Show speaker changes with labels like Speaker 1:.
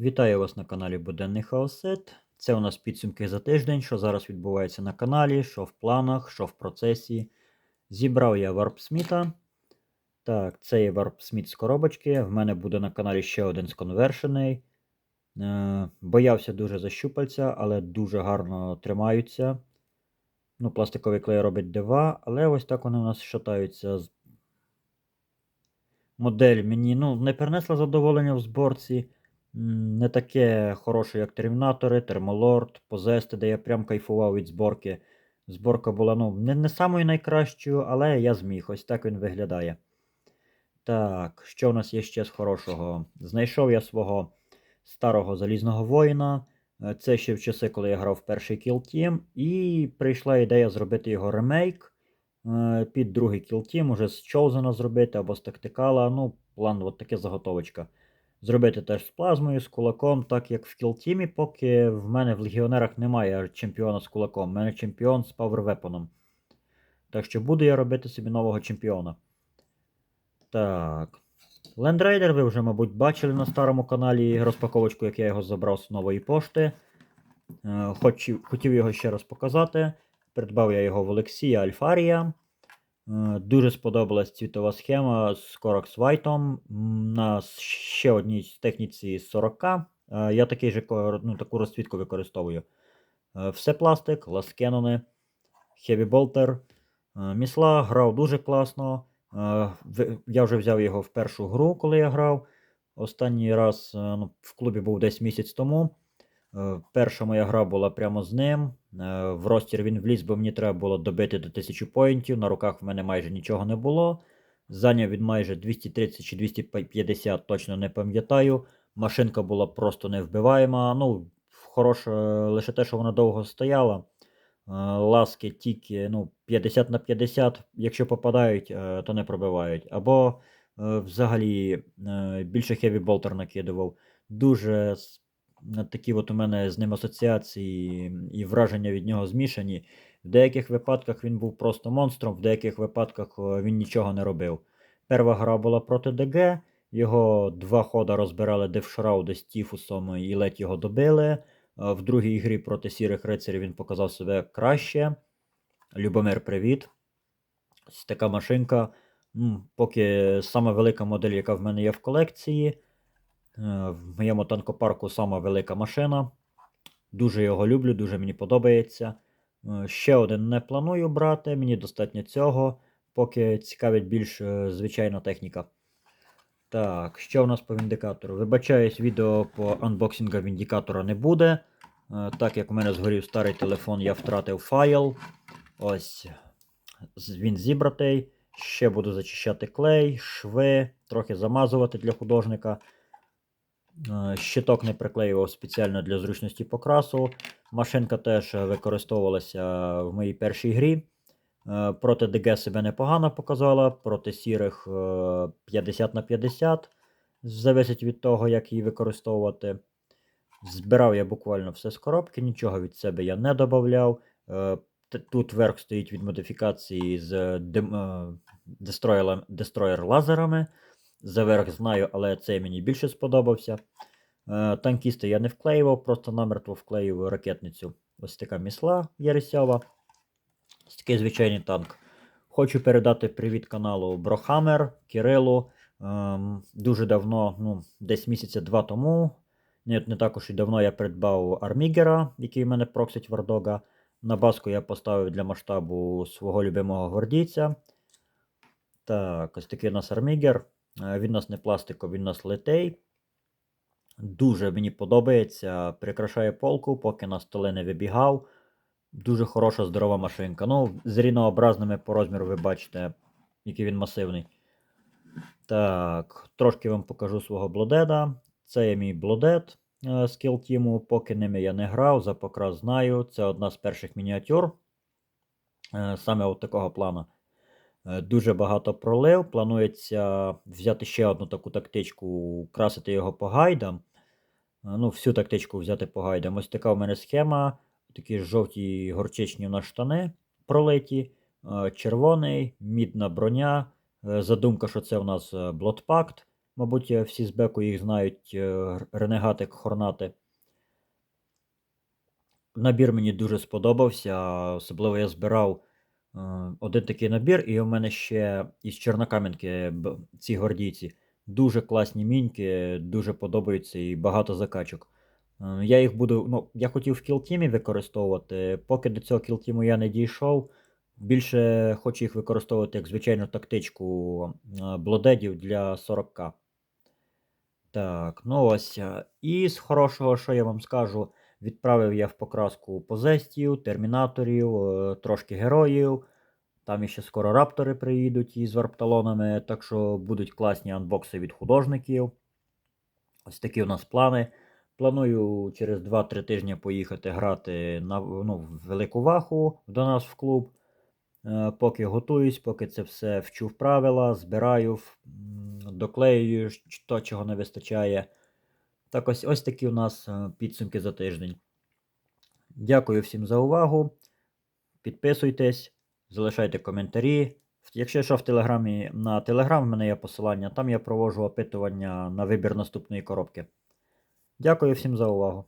Speaker 1: Вітаю вас на каналі Буденний Хаосет. Це у нас підсумки за тиждень, що зараз відбувається на каналі, що в планах, що в процесі. Зібрав я варпсміта. Так, це є варпсміт з коробочки. В мене буде на каналі ще один сконвершений. Е, боявся дуже за щупальця, але дуже гарно тримаються. Ну, пластиковий клей робить дива, але ось так вони у нас шатаються. Модель мені ну, не принесла задоволення в зборці. Не таке хороше, як Термінатори, Термолорд, Позести, де я прям кайфував від зборки. Зборка була ну, не, не самою найкращою, але я зміг. Ось так він виглядає. Так, що в нас є ще з хорошого? Знайшов я свого старого залізного воїна. Е, Це ще в часи, коли я грав в перший Kill Team, і прийшла ідея зробити його ремейк е, під другий Kill Team, уже з Chosen зробити або з тактикала. Ну, план, от таке заготовочка. Зробити теж з плазмою, з кулаком, так як в Team, поки в мене в легіонерах немає чемпіона з кулаком. У мене чемпіон з павервепоном. Так що буду я робити собі нового чемпіона. Так. Лендрейдер ви вже, мабуть, бачили на старому каналі розпаковочку, як я його забрав з нової пошти. Е, Хотів, хотів його ще раз показати. Придбав я його в Олексія Альфарія. Е, Дуже сподобалась цвітова схема з Корокс Вайтом. На ще одній техніці 40. Е, Я такий же, ну, таку розцвітку використовую. Е, Все пластик, ласкенони, Heavy Bolter. Місла грав дуже класно. Я вже взяв його в першу гру, коли я грав. Останній раз ну, в клубі був десь місяць тому. Е, Перша моя гра була прямо з ним. Е, В ростір він вліз, бо мені треба було добити до 1000 поінтів. На руках в мене майже нічого не було. Зайняв він майже 230 чи 250, точно не пам'ятаю. Машинка була просто невбиваєма. Ну, хороше лише те, що вона довго стояла. Е, Ласки тільки ну, 50 на 50, якщо попадають, е, то не пробивають. Або е, взагалі е, більше Heavy Bolter накидував. Дуже такі от у мене з ним асоціації і враження від нього змішані. В деяких випадках він був просто монстром, в деяких випадках е, він нічого не робив. Перша гра була проти ДГ, його два хода розбирали Девшрауди з Тіфусом і ледь його добили. Е, В другій грі проти сірих рицарів він показав себе краще. Любомир, привіт. Ось така машинка. Поки сама велика модель, яка в мене є в колекції. Е, В моєму танкопарку сама велика машина. Дуже його люблю, дуже мені подобається. Е, Ще один не планую брати, мені достатньо цього, поки цікавить більш е, звичайна техніка. Так, що у нас по віндикатору? Вибачаюсь, відео по анбоксингу віндикатора не буде. Так як у мене згорів старий телефон, я втратив файл. Ось він зібратий. Ще буду зачищати клей, шви, трохи замазувати для художника. Е, Щиток не приклеював спеціально для зручності покрасу. Машинка теж е, використовувалася в моїй першій грі. Е, Проти ДГ себе непогано показала, проти сірих е, 50 на 50. Залежить від того, як її використовувати. Збирав я буквально все з коробки, нічого від себе я не додавав. Тут верх стоїть від модифікації з е, дестроєр лазерами. За верх знаю, але цей мені більше сподобався. Е, Танкісти я не вклеював, просто намертво вклеював ракетницю. Ось така місла Єресьова. Ось такий звичайний танк. Хочу передати привіт каналу Брохамер, Кирилу. Ем, дуже давно, ну, десь місяця два тому. Не, не також і давно я придбав Армігера, який в мене проксить Вардога. На баску я поставив для масштабу свого любимого гвардійця. Так, ось такий у нас Армігер. Е, Він у нас не пластиковий, він у нас литей. Дуже мені подобається. Прикрашає полку, поки на столи не вибігав. Дуже хороша, здорова машинка. Ну, з рівнообразними по розміру ви бачите, який він масивний. Так, трошки вам покажу свого блодеда. Це є мій блодед е, з кілтіму. Поки ними я не грав, за покрас знаю. Це одна з перших мініатюр. е, Саме от такого плану. Е, Дуже багато пролив. Планується взяти ще одну таку тактичку, красити його по гайдам. Е, Ну, всю тактичку взяти по гайдам. Ось така у мене схема. Такі жовті горчичні у штани пролиті, е, червоний, мідна броня. Задумка, що це у нас блотпакт. Мабуть, всі з беку їх знають Ренегатик Хорнати. Набір мені дуже сподобався. Особливо я збирав один такий набір, і у мене ще із Чорнокам'янки ці гвардійці. Дуже класні міньки, дуже подобаються і багато закачок. Е, Я їх буду. Ну, я хотів в кілтімі використовувати. Поки до цього кілтіму я не дійшов. Більше хочу їх використовувати як звичайну тактичку е, блодедів для 40к. Так, ну ось. е, І з хорошого, що я вам скажу, відправив я в покраску позестів, термінаторів, е, трошки героїв. Там іще скоро раптори приїдуть із варпталонами, так що будуть класні анбокси від художників. Ось такі у нас плани. Планую через 2-3 тижні поїхати грати на ну, в Велику Ваху до нас в клуб. Е, Поки готуюсь, поки це все вчу в правила, збираю, доклеюю то, чого не вистачає. Так ось ось такі у нас е, підсумки за тиждень. Дякую всім за увагу. Підписуйтесь, залишайте коментарі. Якщо що в Телеграмі на Телеграм, в мене є посилання, там я проводжу опитування на вибір наступної коробки. Дякую всім за увагу.